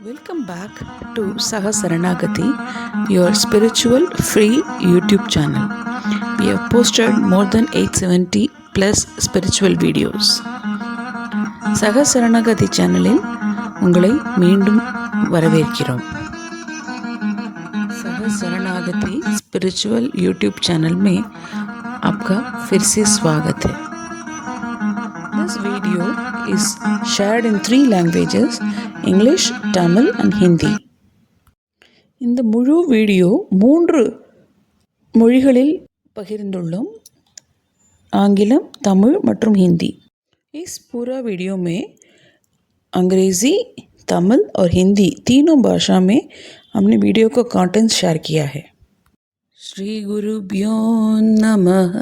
Welcome back to Saha Saranagati, your spiritual free YouTube channel. We have posted more than 870 plus spiritual videos. சக சரணாகதி சேனலில் உங்களை மீண்டும் வரவேற்கிறோம் सह शरणागति स्पिरिचुअल यूट्यूब चैनल में आपका फिर से स्वागत है This video is shared in three languages English, Tamil and Hindi. இந்த முழு வீடியோ மூன்று மொழிகளில் பகிர்ந்துள்ளோம் आंगिलम तमिल மற்றும் हिंदी इस पूरा वीडियो में अंग्रेज़ी तमिल और हिंदी तीनों भाषा में हमने वीडियो का कंटेंट शेयर किया है श्री गुरुभ्यो நமः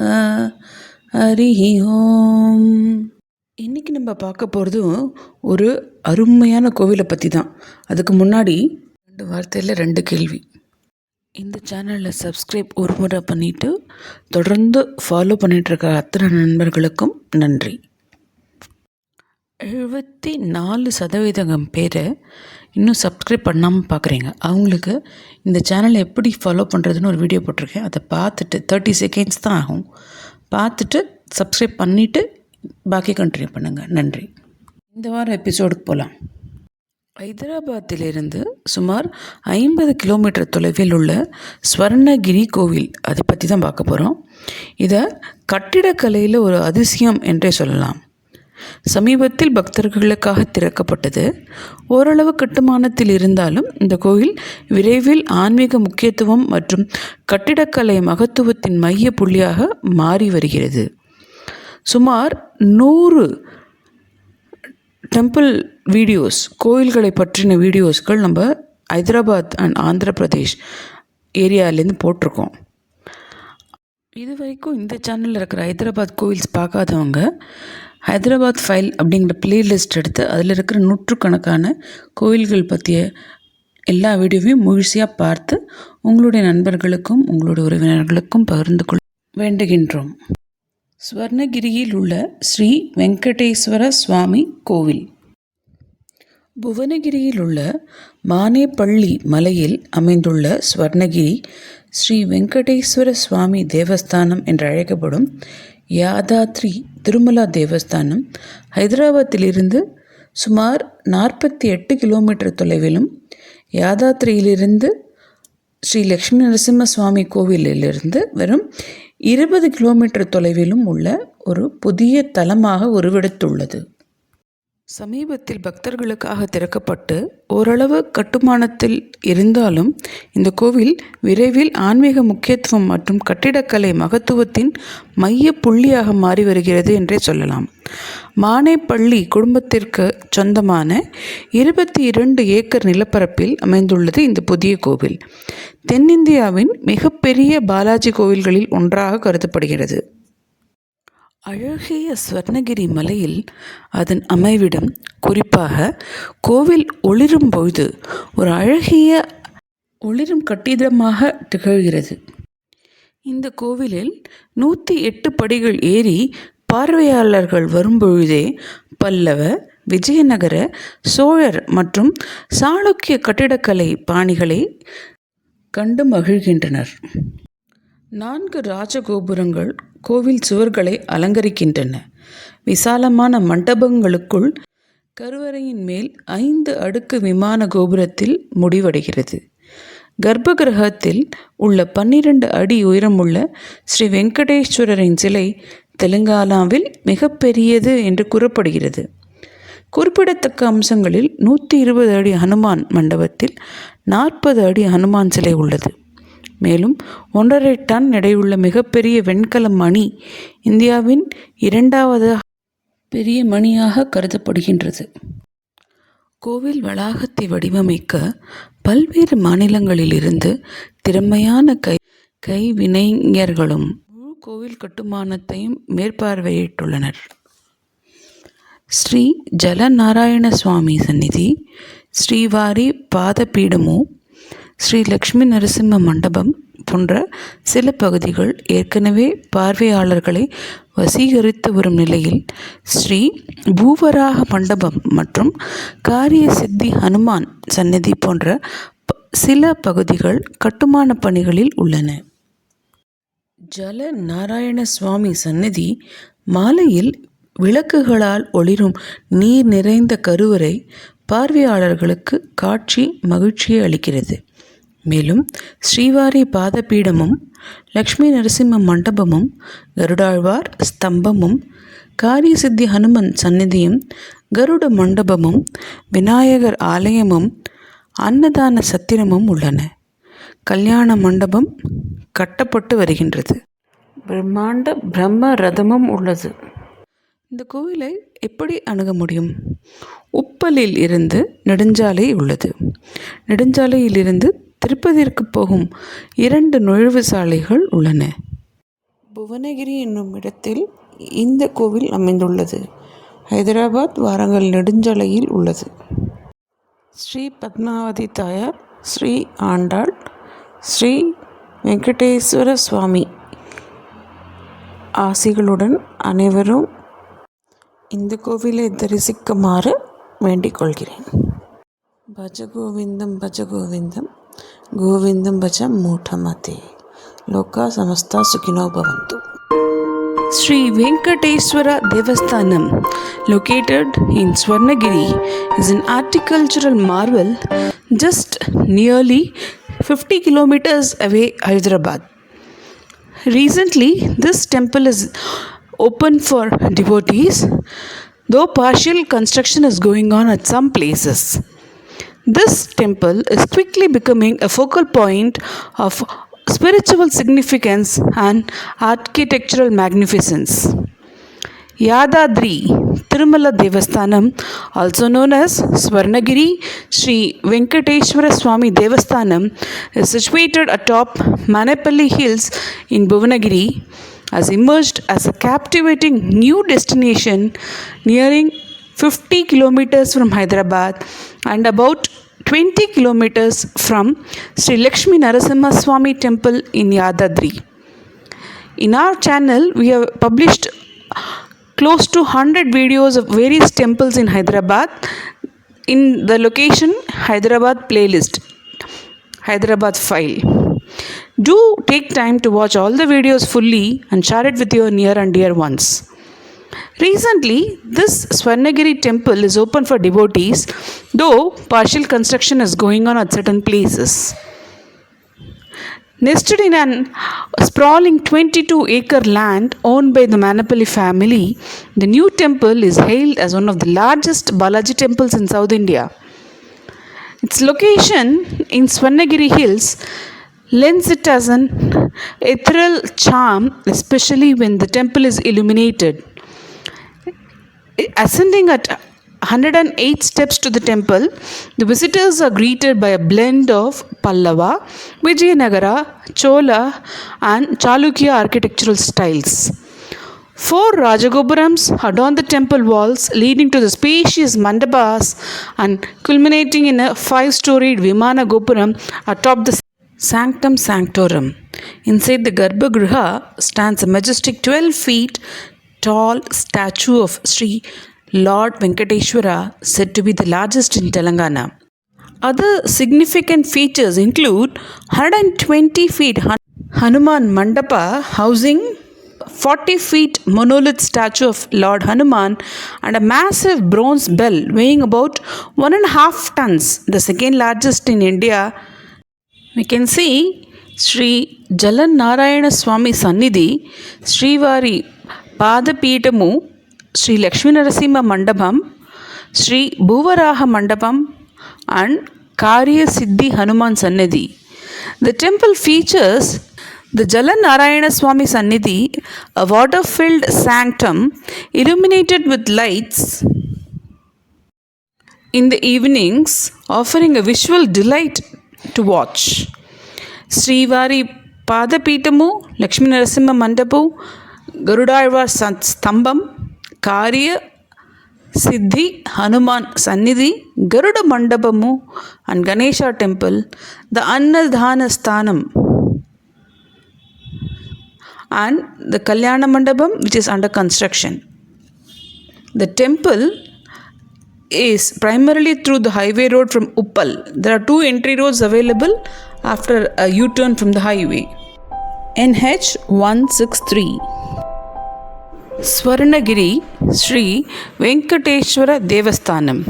ஹரி ஓம் இன்றைக்கி நம்ம பார்க்க போகிறதும் ஒரு அருமையான கோவிலை பற்றி தான் அதுக்கு முன்னாடி ரெண்டு வார்த்தையில் ரெண்டு கேள்வி. இந்த சேனலில் சப்ஸ்கிரைப் ஒரு முறை பண்ணிவிட்டு தொடர்ந்து ஃபாலோ பண்ணிகிட்ருக்க அத்தனை நண்பர்களுக்கும் நன்றி. எழுபத்தி நாலு சதவீதம் பேரை இன்னும் சப்ஸ்கிரைப் பண்ணாமல் பார்க்குறீங்க அவங்களுக்கு இந்த சேனலை எப்படி ஃபாலோ பண்ணுறதுன்னு ஒரு வீடியோ போட்டிருக்கேன். அதை பார்த்துட்டு தேர்ட்டி செகண்ட்ஸ் தான் ஆகும். பார்த்துட்டு சப்ஸ்கிரைப் பண்ணிவிட்டு பாக்கி கண்டினியூ பண்ணுங்கள் நன்றி. இந்த வாரம் எபிசோடுக்கு போகலாம் ஹைதராபாத்திலிருந்து சுமார் ஐம்பது கிலோமீட்டர் தொலைவில் உள்ள ஸ்வர்ணகிரி கோவில் அதை பற்றி தான் பார்க்க போகிறோம் இதை கட்டிடக்கலையில் ஒரு அதிசயம் என்றே சொல்லலாம். சமீபத்தில் பக்தர்களுக்காக திறக்கப்பட்டது. ஓரளவு கட்டுமானத்தில் இருந்தாலும் இந்த கோயில் விரைவில் ஆன்மீக முக்கியத்துவம் மற்றும் கட்டிடக்கலை மகத்துவத்தின் மைய புள்ளியாக மாறி வருகிறது. சுமார் நூறு டெம்பிள் வீடியோஸ் கோயில்களை பற்றின வீடியோஸ்கள் நம்ம ஹைதராபாத் அண்ட் ஆந்திர பிரதேஷ் ஏரியாலேருந்து போட்டிருக்கோம். இது வரைக்கும் இந்த சேனலில் இருக்கிற ஹைதராபாத் கோயில்ஸ் பார்க்காதவங்க ஹைதராபாத் ஃபைல் அப்படிங்கிற பிளேலிஸ்ட் எடுத்து அதில் இருக்கிற நூற்றுக்கணக்கான கோயில்கள் பற்றிய எல்லா வீடியோவையும் முழுசியாக பார்த்து உங்களுடைய நண்பர்களுக்கும் உங்களுடைய உறவினர்களுக்கும் பகிர்ந்து கொள்ள வேண்டுகின்றோம். ஸ்வர்ணகிரியில் உள்ள ஸ்ரீ வெங்கடேஸ்வர சுவாமி கோவில். புவனகிரியில் உள்ள மானேப்பள்ளி மலையில் அமைந்துள்ள ஸ்வர்ணகிரி ஸ்ரீ வெங்கடேஸ்வர சுவாமி தேவஸ்தானம் என்று அழைக்கப்படும் யாதாத்ரி திருமலா தேவஸ்தானம் ஹைதராபாத்திலிருந்து சுமார் நாற்பத்தி எட்டு கிலோமீட்டர் தொலைவிலும் யாதாத்ரியிலிருந்து ஸ்ரீ லக்ஷ்மி நரசிம்ம சுவாமி கோவிலிலிருந்து வெறும் இருபது கிலோமீட்டர் தொலைவிலும் உள்ள ஒரு புதிய தலமாக உருவெடுத்துள்ளது. சமீபத்தில் பக்தர்களுக்காக திறக்கப்பட்டு ஓரளவு கட்டுமானத்தில் இருந்தாலும் இந்த கோவில் விரைவில் ஆன்மீக முக்கியத்துவம் மற்றும் கட்டிடக்கலை மகத்துவத்தின் மைய புள்ளியாக மாறி வருகிறது என்றே சொல்லலாம். மானேப்பள்ளி குடும்பத்திற்கு சொந்தமான இருபத்தி இரண்டு ஏக்கர் நிலப்பரப்பில் அமைந்துள்ளது இந்த புதிய கோவில். தென்னிந்தியாவின் மிகப்பெரிய பாலாஜி கோவில்களில் ஒன்றாக கருதப்படுகிறது. அழகிய ஸ்வர்ணகிரி மலையில் அதன் அமைவிடம் குறிப்பாக கோவில் ஒளிரும் பொழுது ஒரு அழகிய ஒளிரும் கட்டிடமாக திகழ்கிறது. இந்த கோவிலில் நூற்றி எட்டு படிகள் ஏறி பார்வையாளர்கள் வரும்பொழுதே பல்லவ விஜயநகர சோழர் மற்றும் சாளுக்கிய கட்டிடக்கலை பாணிகளை கண்டு மகிழ்கின்றனர். நான்கு ராஜகோபுரங்கள் கோவில் சுவர்களை அலங்கரிக்கின்றன. விசாலமான மண்டபங்களுக்குள் கருவறையின் மேல் ஐந்து அடுக்கு விமான கோபுரத்தில் முடிவடைகிறது. கர்ப்பகிரகத்தில் உள்ள பன்னிரண்டு அடி உயரமுள்ள ஸ்ரீ வெங்கடேஸ்வரரின் சிலை தெலுங்கானாவில் மிகப்பெரியது என்று கூறப்படுகிறது. குறிப்பிடத்தக்க அம்சங்களில் நூற்றி இருபது அடி ஹனுமான் மண்டபத்தில் நாற்பது அடி ஹனுமான் சிலை உள்ளது. மேலும் ஒன்றரை டன் எடையுள்ள மிகப்பெரிய வெண்கல மணி இந்தியாவின் இரண்டாவது பெரிய மணியாக கருதப்படுகின்றது. கோவில் வளாகத்தை வடிவமைக்க பல்வேறு மாநிலங்களிலிருந்து திறமையான கை கைவினைஞர்களும் கோவில் கட்டுமானத்தையும் மேற்பார்வையிட்டுள்ளனர். ஸ்ரீ ஜலநாராயண சுவாமி சந்நிதி ஸ்ரீவாரி பாதபீடமோ ஸ்ரீ லக்ஷ்மி நரசிம்ம மண்டபம் போன்ற சில பகுதிகள் ஏற்கனவே பார்வையாளர்களை வசீகரித்து வரும் நிலையில் ஸ்ரீ பூவராக மண்டபம் மற்றும் காரிய சித்தி ஹனுமான் சந்நிதி போன்ற ப- சில பகுதிகள் கட்டுமான பணிகளில் உள்ளன. ஜல நாராயண சுவாமி சந்நிதி மாலையில் விளக்குகளால் ஒளிரும் நீர் நிறைந்த கருவறை பார்வையாளர்களுக்கு காட்சி மகிழ்ச்சியை அளிக்கிறது. மேலும் ஸ்ரீவாரி பாதபீடமும் லக்ஷ்மி நரசிம்ம மண்டபமும் கருடாழ்வார் ஸ்தம்பமும் காரியசித்தி ஹனுமன் சந்நிதியும் கருட மண்டபமும் விநாயகர் ஆலயமும் அன்னதான சத்திரமும் உள்ளன. கல்யாண மண்டபம் கட்டப்பட்டு வருகின்றது. பிரம்மாண்ட பிரம்ம ரதமும் உள்ளது. இந்த கோவிலை எப்படி அணுக முடியும்? உப்பலில் இருந்து நெடுஞ்சாலை உள்ளது. நெடுஞ்சாலையிலிருந்து திருப்பதிற்கு போகும் இரண்டு நுழைவு சாலைகள் உள்ளன. புவனகிரி என்னும் இடத்தில் இந்த கோவில் அமைந்துள்ளது. ஹைதராபாத் வாரங்கல் நெடுஞ்சாலையில் உள்ளது. ஸ்ரீ பத்மாவதி தாயார் ஸ்ரீ ஆண்டாள் ஸ்ரீ வெங்கடேஸ்வர சுவாமி. ஆசிகளுடன் அனைவரும் இந்த கோவிலை தரிசிக்குமாறு வேண்டிக் கொள்கிறேன். பஜ கோவிந்தம் பஜ கோவிந்தம் கோவிந்தம் பஜ மூட்டமதே லோகா சமஸ்தா சுகினோ பவந்து. Sri Venkateswara Devasthanam located in Swarnagiri, is an horticultural marvel just nearly 50 kilometers away Hyderabad. Recently, this temple is open for devotees, though partial construction is going on at some places. This temple is quickly becoming a focal point of spiritual significance and architectural magnificence. Yadadri Tirumala Devasthanam, also known as Swarnagiri Sri Venkateshwara Swami Devasthanam, is situated atop Manapalli Hills in Bhuvanagiri, has emerged as a captivating new destination nearing 50 kilometers from Hyderabad and about 20 kilometers from Sri Lakshmi Narasimha Swami Temple in Yadadri. In our channel, we have published close to 100 videos of various temples in Hyderabad in the location Hyderabad playlist, Hyderabad file. Do take time to watch all the videos fully and share it with your near and dear ones. Recently, this Swarnagiri temple is open for devotees, though partial construction is going on at certain places. Nested in an sprawling 22 acre land owned by the Manapalli family, the new temple is hailed as one of the largest Balaji temples in South India. Its location in Swarnagiri Hills lends it as an ethereal charm, especially when the temple is illuminated. Ascending at 108 steps to the temple, the visitors are greeted by a blend of Pallava, Vijayanagara, Chola, and Chalukya architectural styles. Four Rajagopurams adorn the temple walls, leading to the spacious mandapas and culminating in a five storied Vimana Gopuram atop the Sanctum Sanctorum. Inside the Garbhagriha stands a majestic 12 feet tall statue of Sri Lord Venkateshwara, said to be the largest in Telangana. Other significant features include 120 feet Hanuman Mandapa housing 40 feet monolith statue of Lord Hanuman and a massive bronze bell weighing about one and a half tons, the second largest in India. We can see Sri Jalan Narayana Swami Sannidhi, Srivari Padapitamu, Sri Lakshmi Narasimha Mandapam, Sri Bhuvaraha Mandapam, and Karya Siddhi Hanuman Sannidhi. The temple features the Jalan Narayana Swami Sannidhi, a water filled sanctum illuminated with lights in the evenings, offering a visual delight to watch. Padapitamu, Lakshmi Narasimha Mandapu, Garudalvar Stambam, Karya Siddhi Hanuman Sannidhi, Garuda Mandapamu and Ganesha temple, the Annadhana Sthanam and the Kalyana Mandapam which is under construction. The temple is primarily through the highway road from Uppal. There are two entry roads available after a U turn from the highway. NH 163 Swarnagiri Shri Venkateshwara Devasthanam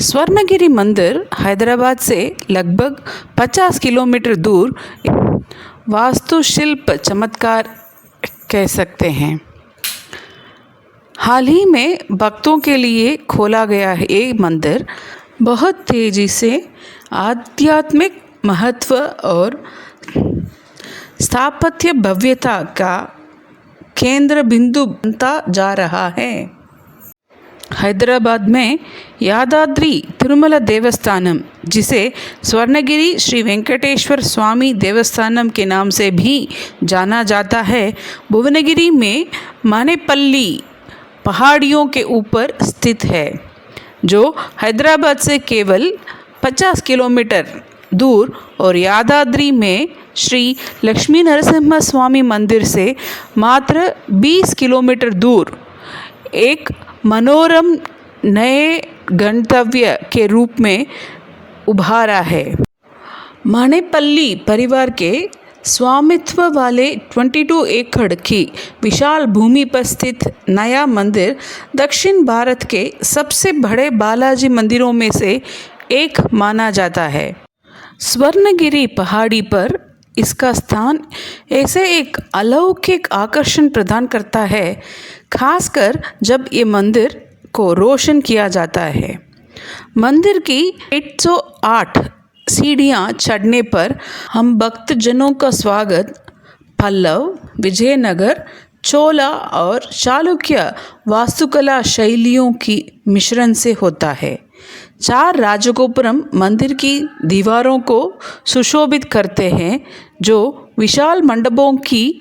Swarnagiri मंदिर हैदराबाद से लगभग 50 kilometre दूर वास्तुशिल्प चमत्कार कह सकते हैं हाल ही में भक्तों के लिए खोला गया है ये मंदिर बहुत तेज़ी से आध्यात्मिक महत्व और स्थापत्य भव्यता का केंद्र बिंदु बनता जा रहा है। हैदराबाद में यादाद्री तिरुमला देवस्थानम, जिसे स्वर्णगिरी श्री वेंकटेश्वर स्वामी देवस्थानम के नाम से भी जाना जाता है, भुवनगिरी में मानेपल्ली पहाड़ियों के ऊपर स्थित है, जो हैदराबाद से केवल 50 किलोमीटर दूर और यादाद्री में श्री लक्ष्मी नरसिम्हा स्वामी मंदिर से मात्र 20 किलोमीटर दूर एक मनोरम नए गंतव्य के रूप में उभारा है। मानेपल्ली परिवार के स्वामित्व वाले 22 एकड़ की विशाल भूमि पर स्थित नया मंदिर दक्षिण भारत के सबसे बड़े बालाजी मंदिरों में से एक माना जाता है। स्वर्णगिरी पहाड़ी पर इसका स्थान ऐसे एक अलौकिक आकर्षण प्रदान करता है, खासकर जब ये मंदिर को रोशन किया जाता है। मंदिर की 108 सीढ़ियाँ चढ़ने पर हम भक्तजनों का स्वागत, पल्लव, विजयनगर, चोला और चालुक्य वास्तुकला शैलियों की मिश्रण से होता है। चार राजगोपुरम मंदिर की दीवारों को सुशोभित करते हैं, जो विशाल मंडपों की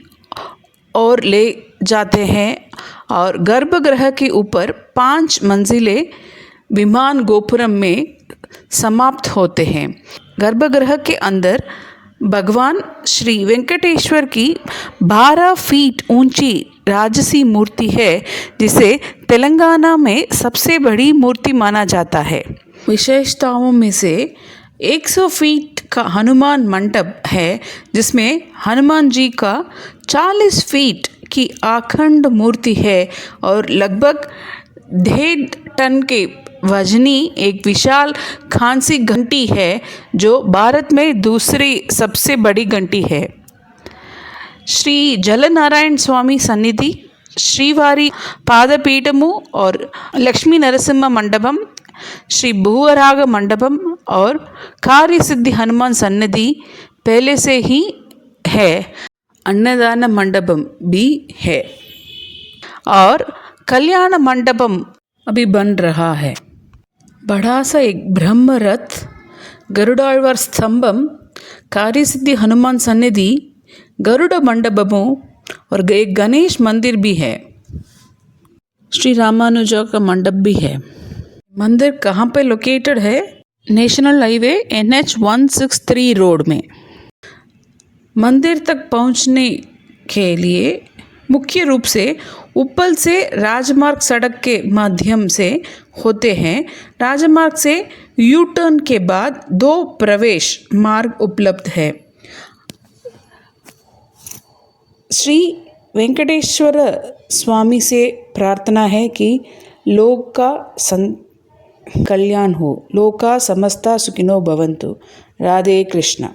ओर ले जाते हैं और गर्भगृह के ऊपर पाँच मंजिले विमान गोपुरम में समाप्त होते हैं। गर्भगृह के अंदर भगवान श्री वेंकटेश्वर की 12 फीट ऊँची राजसी मूर्ति है, जिसे तेलंगाना में सबसे बड़ी मूर्ति माना जाता है। विशेषताओं में से 100 फीट का हनुमान मंडप है, जिसमें हनुमान जी का 40 फीट की आखंड मूर्ति है और लगभग डेढ़ टन के वजनी एक विशाल खांसी घंटी है, जो भारत में दूसरी सबसे बड़ी घंटी है। श्री जलनारायण स्वामी सन्निधि, श्रीवारी पादपीठमु और लक्ष्मी नरसिम्हा मंडपम श्री भुवराग मंडपम और कार्य सिद्धि हनुमान सन्निधि पहले से ही है। अन्नदान मंडपम भी है। और कल्याण मंडपम अभी बन रहा है। बड़ा सा एक ब्रह्म रथ गरुडाழ்வார் स्तंभम, कार्यसिद्धि हनुमान सन्निधि, गरुड़ मंडपमों और एक गणेश मंदिर भी है। श्री रामानुजा का मंडप भी है। मंदिर कहाँ पे लोकेटेड है? National highway N H one six three road में। मंदिर तक पहुँचने के लिए मुख्य रूप से उपल से राजमार्ग सड़क के माध्यम से होते हैं। राजमार्ग से यू टर्न के बाद दो प्रवेश मार्ग उपलब्ध है। श्री वेंकटेश्वर स्वामी से प्रार्थना है कि लोग का सं ಕಲ್ಯಾಣ್ ಹೂ ಲೋಕ ಸಮಸ್ತ ಸುಖಿನೋ ಭವಂತು. ರಾಧೇ ಕೃಷ್ಣ.